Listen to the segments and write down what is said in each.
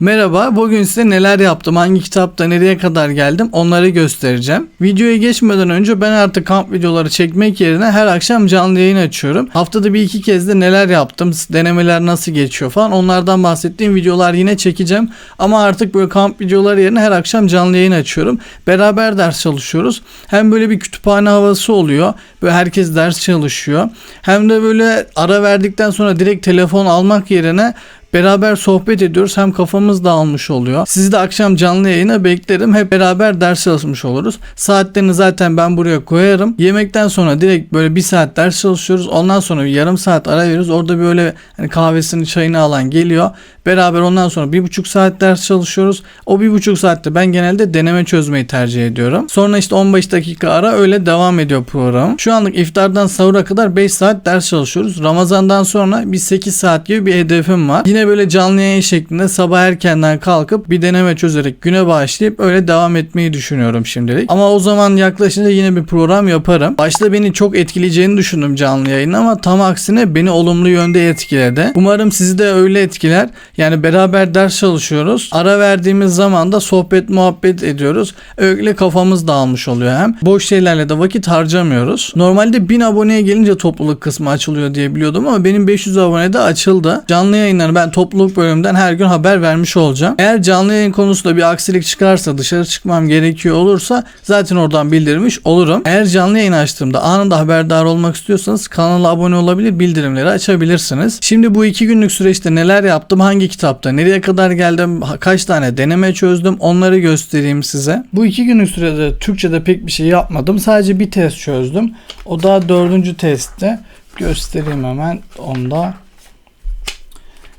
Merhaba, bugün size neler yaptım, hangi kitapta nereye kadar geldim onları göstereceğim. Videoya geçmeden önce ben artık kamp videoları çekmek yerine her akşam canlı yayın açıyorum. Haftada bir iki kez de neler yaptım, denemeler nasıl geçiyor falan onlardan bahsettiğim videolar yine çekeceğim. Ama artık böyle kamp videoları yerine her akşam canlı yayın açıyorum. Beraber ders çalışıyoruz. Hem böyle bir kütüphane havası oluyor. Böyle herkes ders çalışıyor. Hem de böyle ara verdikten sonra direkt telefon almak yerine Beraber sohbet ediyoruz. Hem kafamız dağılmış oluyor. Sizi de akşam canlı yayına beklerim. Hep beraber ders çalışmış oluruz. Saatlerini zaten ben buraya koyarım. Yemekten sonra direkt böyle bir saat ders çalışıyoruz. Ondan sonra bir yarım saat ara veriyoruz. Orada böyle hani kahvesini çayını alan geliyor. Beraber ondan sonra bir buçuk saat ders çalışıyoruz. O bir buçuk saatte ben genelde deneme çözmeyi tercih ediyorum. Sonra işte 15 dakika ara öyle devam ediyor program. Şu anlık iftardan sahura kadar 5 saat ders çalışıyoruz. Ramazandan sonra bir 8 saat gibi bir hedefim var. Yine böyle canlı yayın şeklinde sabah erkenden kalkıp bir deneme çözerek güne başlayıp öyle devam etmeyi düşünüyorum şimdilik. Ama o zaman yaklaşınca yine bir program yaparım. Başta beni çok etkileyeceğini düşündüm canlı yayın ama tam aksine beni olumlu yönde etkiledi. Umarım sizi de öyle etkiler. Yani beraber ders çalışıyoruz. Ara verdiğimiz zaman da sohbet muhabbet ediyoruz. Öyle kafamız dağılmış oluyor hem. Boş şeylerle de vakit harcamıyoruz. Normalde 1000 aboneye gelince topluluk kısmı açılıyor diye biliyordum ama benim 500 abonede açıldı. Canlı yayınları ben topluluk bölümünden her gün haber vermiş olacağım. Eğer canlı yayın konusunda bir aksilik çıkarsa dışarı çıkmam gerekiyor olursa zaten oradan bildirmiş olurum. Eğer canlı yayın açtığımda anında haberdar olmak istiyorsanız kanala abone olabilir bildirimleri açabilirsiniz. Şimdi bu iki günlük süreçte neler yaptım hangi kitapta nereye kadar geldim kaç tane deneme çözdüm onları göstereyim size. Bu iki günlük sürede Türkçe'de pek bir şey yapmadım. Sadece bir test çözdüm. O da dördüncü testte. Göstereyim hemen onda.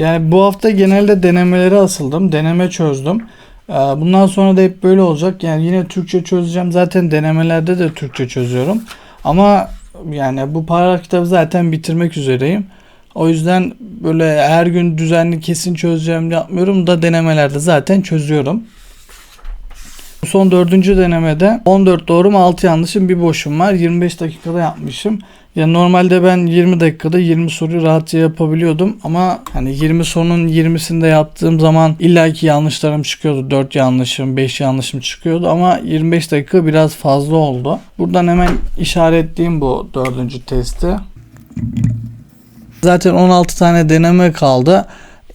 Yani bu hafta genelde denemelere asıldım. Deneme çözdüm. Ee, Bundan sonra da hep böyle olacak. Yani yine Türkçe çözeceğim. Zaten denemelerde de Türkçe çözüyorum. Ama yani bu paragraf kitabı zaten bitirmek üzereyim. O yüzden böyle her gün düzenli kesin çözeceğim yapmıyorum da denemelerde zaten çözüyorum. Son dördüncü denemede 14 doğru mu 6 yanlışım bir boşum var. 25 dakikada yapmışım. Ya normalde ben 20 dakikada 20 soruyu rahatça yapabiliyordum ama hani 20 sorunun 20'sinde yaptığım zaman illaki yanlışlarım çıkıyordu. 4 yanlışım, 5 yanlışım çıkıyordu ama 25 dakika biraz fazla oldu. Buradan hemen işaretleyeyim bu dördüncü testi. Zaten 16 tane deneme kaldı.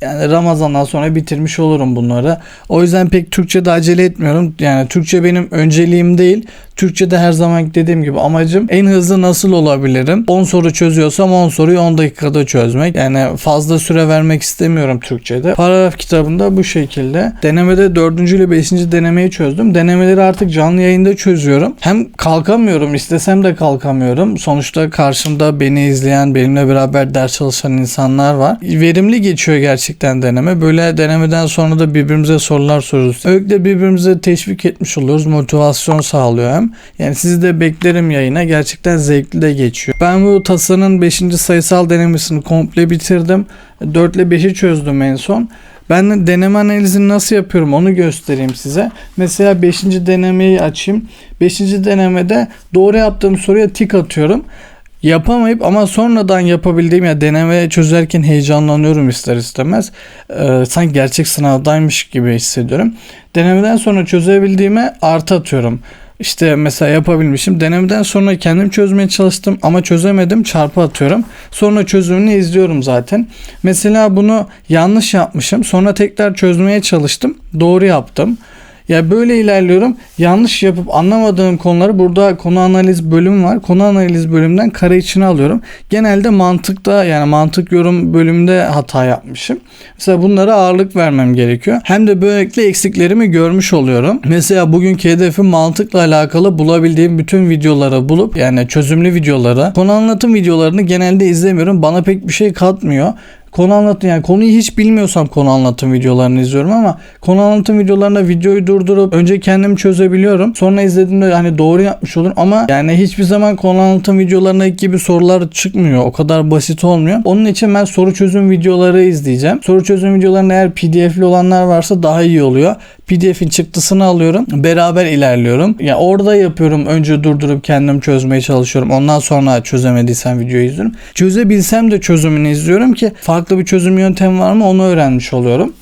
Yani Ramazan'dan sonra bitirmiş olurum bunları. O yüzden pek Türkçe'de acele etmiyorum. Yani Türkçe benim önceliğim değil. Türkçe'de her zaman dediğim gibi amacım en hızlı nasıl olabilirim? 10 soru çözüyorsam 10 soruyu 10 dakikada çözmek. Yani fazla süre vermek istemiyorum Türkçe'de. Paragraf kitabında bu şekilde. Denemede 4. ile 5. denemeyi çözdüm. Denemeleri artık canlı yayında çözüyorum. Hem kalkamıyorum istesem de kalkamıyorum. Sonuçta karşımda beni izleyen, benimle beraber ders çalışan insanlar var. Verimli geçiyor gerçekten deneme. Böyle denemeden sonra da birbirimize sorular soruyoruz. Öyle birbirimize teşvik etmiş oluyoruz. Motivasyon sağlıyor hem. Yani sizi de beklerim yayına. Gerçekten zevkli de geçiyor. Ben bu TASA'nın 5. sayısal denemesini komple bitirdim. 4 ile 5'i çözdüm en son. Ben de deneme analizini nasıl yapıyorum onu göstereyim size. Mesela 5. denemeyi açayım. 5. denemede doğru yaptığım soruya tik atıyorum. Yapamayıp ama sonradan yapabildiğim ya deneme çözerken heyecanlanıyorum ister istemez. Ee, sanki gerçek sınavdaymış gibi hissediyorum. Denemeden sonra çözebildiğime artı atıyorum. İşte mesela yapabilmişim. Denemeden sonra kendim çözmeye çalıştım ama çözemedim. Çarpı atıyorum. Sonra çözümünü izliyorum zaten. Mesela bunu yanlış yapmışım. Sonra tekrar çözmeye çalıştım. Doğru yaptım. Ya böyle ilerliyorum. Yanlış yapıp anlamadığım konuları burada konu analiz bölümü var. Konu analiz bölümünden kare içine alıyorum. Genelde mantıkta yani mantık yorum bölümünde hata yapmışım. Mesela bunlara ağırlık vermem gerekiyor. Hem de böylelikle eksiklerimi görmüş oluyorum. Mesela bugünkü hedefim mantıkla alakalı bulabildiğim bütün videoları bulup yani çözümlü videoları, konu anlatım videolarını genelde izlemiyorum. Bana pek bir şey katmıyor konu anlatım yani konuyu hiç bilmiyorsam konu anlatım videolarını izliyorum ama konu anlatım videolarında videoyu durdurup önce kendim çözebiliyorum. Sonra izlediğimde hani doğru yapmış olurum ama yani hiçbir zaman konu anlatım videolarına gibi sorular çıkmıyor. O kadar basit olmuyor. Onun için ben soru çözüm videoları izleyeceğim. Soru çözüm videolarında eğer pdf'li olanlar varsa daha iyi oluyor. PDF'in çıktısını alıyorum. Beraber ilerliyorum. Yani orada yapıyorum. Önce durdurup kendim çözmeye çalışıyorum. Ondan sonra çözemediysem videoyu izliyorum. Çözebilsem de çözümünü izliyorum ki farklı bir çözüm yöntemi var mı onu öğrenmiş oluyorum.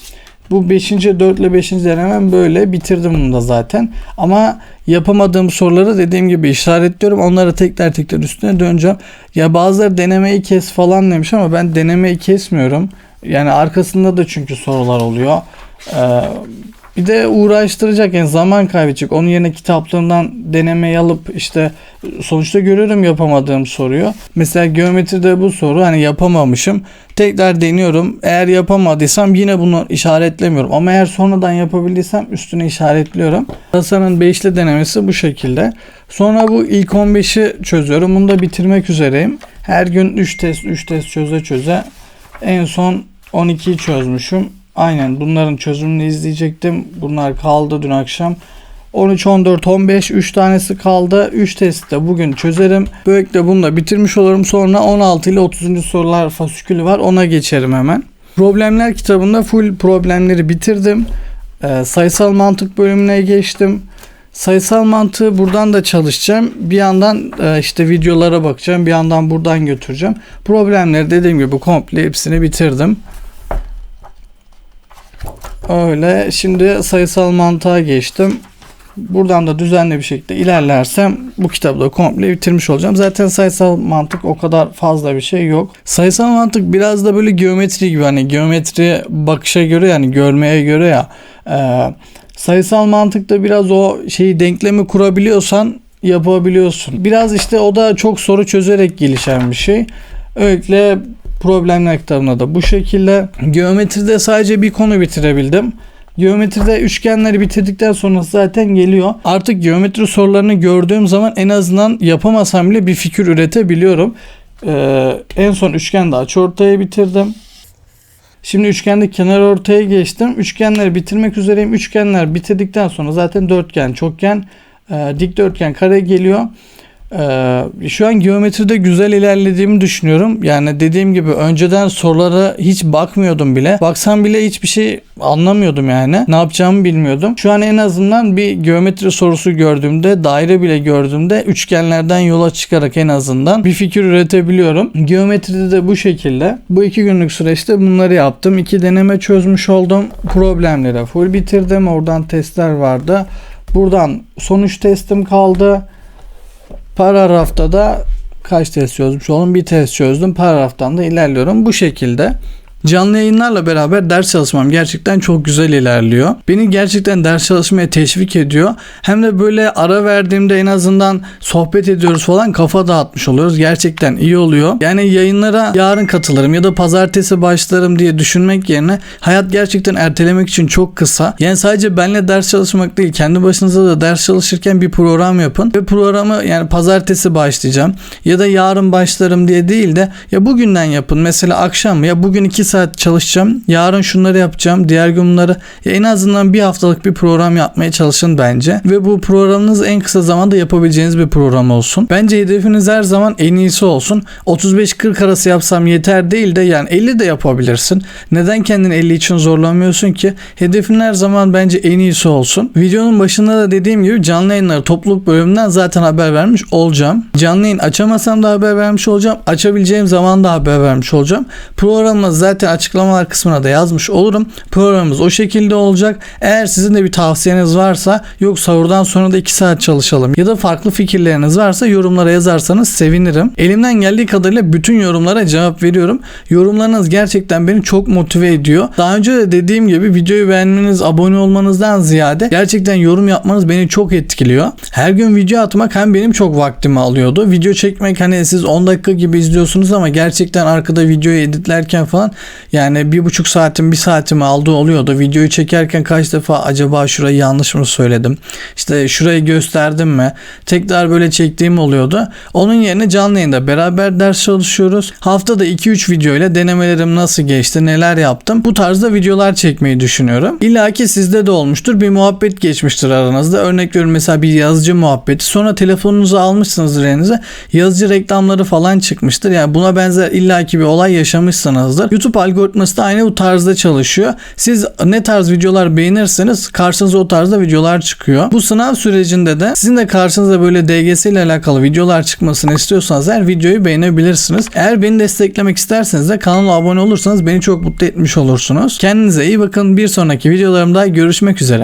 Bu 5. 4 ile 5. denemem böyle bitirdim bunu da zaten. Ama yapamadığım soruları dediğim gibi işaretliyorum. Onları tekrar tekrar üstüne döneceğim. Ya bazıları denemeyi kes falan demiş ama ben denemeyi kesmiyorum. Yani arkasında da çünkü sorular oluyor. Ee, bir de uğraştıracak yani zaman kaybedecek. Onun yerine kitaplarından denemeyi alıp işte sonuçta görüyorum yapamadığım soruyu. Mesela geometride bu soru hani yapamamışım. Tekrar deniyorum. Eğer yapamadıysam yine bunu işaretlemiyorum. Ama eğer sonradan yapabildiysem üstüne işaretliyorum. Hasan'ın 5'li denemesi bu şekilde. Sonra bu ilk 15'i çözüyorum. Bunu da bitirmek üzereyim. Her gün 3 test 3 test çöze çöze en son 12'yi çözmüşüm. Aynen bunların çözümünü izleyecektim. Bunlar kaldı dün akşam. 13, 14, 15 3 tanesi kaldı. 3 testi de bugün çözerim. Böylelikle bunu da bitirmiş olurum. Sonra 16 ile 30. sorular fasikülü var. Ona geçerim hemen. Problemler kitabında full problemleri bitirdim. Ee, sayısal mantık bölümüne geçtim. Sayısal mantığı buradan da çalışacağım. Bir yandan e, işte videolara bakacağım. Bir yandan buradan götüreceğim. Problemleri dediğim gibi komple hepsini bitirdim. Öyle. Şimdi sayısal mantığa geçtim. Buradan da düzenli bir şekilde ilerlersem bu kitabı da komple bitirmiş olacağım. Zaten sayısal mantık o kadar fazla bir şey yok. Sayısal mantık biraz da böyle geometri gibi hani geometri bakışa göre yani görmeye göre ya. E, sayısal mantıkta biraz o şeyi denklemi kurabiliyorsan yapabiliyorsun. Biraz işte o da çok soru çözerek gelişen bir şey. Öyle problemler kitabına da bu şekilde. Geometride sadece bir konu bitirebildim. Geometride üçgenleri bitirdikten sonra zaten geliyor. Artık geometri sorularını gördüğüm zaman en azından yapamasam bile bir fikir üretebiliyorum. Ee, en son üçgende aç ortaya bitirdim. Şimdi üçgende kenar ortaya geçtim. Üçgenleri bitirmek üzereyim. Üçgenler bitirdikten sonra zaten dörtgen, çokgen, e, dikdörtgen, kare geliyor. Ee, şu an geometride güzel ilerlediğimi düşünüyorum. Yani dediğim gibi önceden sorulara hiç bakmıyordum bile. Baksam bile hiçbir şey anlamıyordum yani. Ne yapacağımı bilmiyordum. Şu an en azından bir geometri sorusu gördüğümde, daire bile gördüğümde üçgenlerden yola çıkarak en azından bir fikir üretebiliyorum. Geometride de bu şekilde. Bu iki günlük süreçte bunları yaptım. İki deneme çözmüş oldum. Problemleri full bitirdim. Oradan testler vardı. Buradan sonuç testim kaldı. Paragrafta da kaç test çözmüş oldum? Bir test çözdüm. Paragraftan da ilerliyorum. Bu şekilde. Canlı yayınlarla beraber ders çalışmam gerçekten çok güzel ilerliyor. Beni gerçekten ders çalışmaya teşvik ediyor. Hem de böyle ara verdiğimde en azından sohbet ediyoruz falan kafa dağıtmış oluyoruz. Gerçekten iyi oluyor. Yani yayınlara yarın katılırım ya da pazartesi başlarım diye düşünmek yerine hayat gerçekten ertelemek için çok kısa. Yani sadece benle ders çalışmak değil kendi başınıza da ders çalışırken bir program yapın ve programı yani pazartesi başlayacağım ya da yarın başlarım diye değil de ya bugünden yapın. Mesela akşam ya bugün iki saat çalışacağım. Yarın şunları yapacağım. Diğer gün bunları ya en azından bir haftalık bir program yapmaya çalışın bence. Ve bu programınız en kısa zamanda yapabileceğiniz bir program olsun. Bence hedefiniz her zaman en iyisi olsun. 35-40 arası yapsam yeter değil de yani 50 de yapabilirsin. Neden kendini 50 için zorlamıyorsun ki? Hedefin her zaman bence en iyisi olsun. Videonun başında da dediğim gibi canlı yayınları topluluk bölümünden zaten haber vermiş olacağım. Canlı yayın açamasam da haber vermiş olacağım. Açabileceğim zaman da haber vermiş olacağım. Programımız zaten açıklamalar kısmına da yazmış olurum. Programımız o şekilde olacak. Eğer sizin de bir tavsiyeniz varsa yok sahurdan sonra da 2 saat çalışalım ya da farklı fikirleriniz varsa yorumlara yazarsanız sevinirim. Elimden geldiği kadarıyla bütün yorumlara cevap veriyorum. Yorumlarınız gerçekten beni çok motive ediyor. Daha önce de dediğim gibi videoyu beğenmeniz, abone olmanızdan ziyade gerçekten yorum yapmanız beni çok etkiliyor. Her gün video atmak hem benim çok vaktimi alıyordu. Video çekmek hani siz 10 dakika gibi izliyorsunuz ama gerçekten arkada videoyu editlerken falan yani bir buçuk saatim bir saatimi aldığı oluyordu. Videoyu çekerken kaç defa acaba şurayı yanlış mı söyledim? İşte şurayı gösterdim mi? Tekrar böyle çektiğim oluyordu. Onun yerine canlı yayında beraber ders çalışıyoruz. Haftada 2-3 video ile denemelerim nasıl geçti, neler yaptım. Bu tarzda videolar çekmeyi düşünüyorum. İlla ki sizde de olmuştur. Bir muhabbet geçmiştir aranızda. Örnek veriyorum mesela bir yazıcı muhabbeti. Sonra telefonunuzu almışsınızdır elinize. Yazıcı reklamları falan çıkmıştır. Yani buna benzer illaki bir olay yaşamışsınızdır. YouTube algoritması da aynı bu tarzda çalışıyor. Siz ne tarz videolar beğenirseniz karşınıza o tarzda videolar çıkıyor. Bu sınav sürecinde de sizin de karşınıza böyle DGS ile alakalı videolar çıkmasını istiyorsanız her videoyu beğenebilirsiniz. Eğer beni desteklemek isterseniz de kanala abone olursanız beni çok mutlu etmiş olursunuz. Kendinize iyi bakın. Bir sonraki videolarımda görüşmek üzere.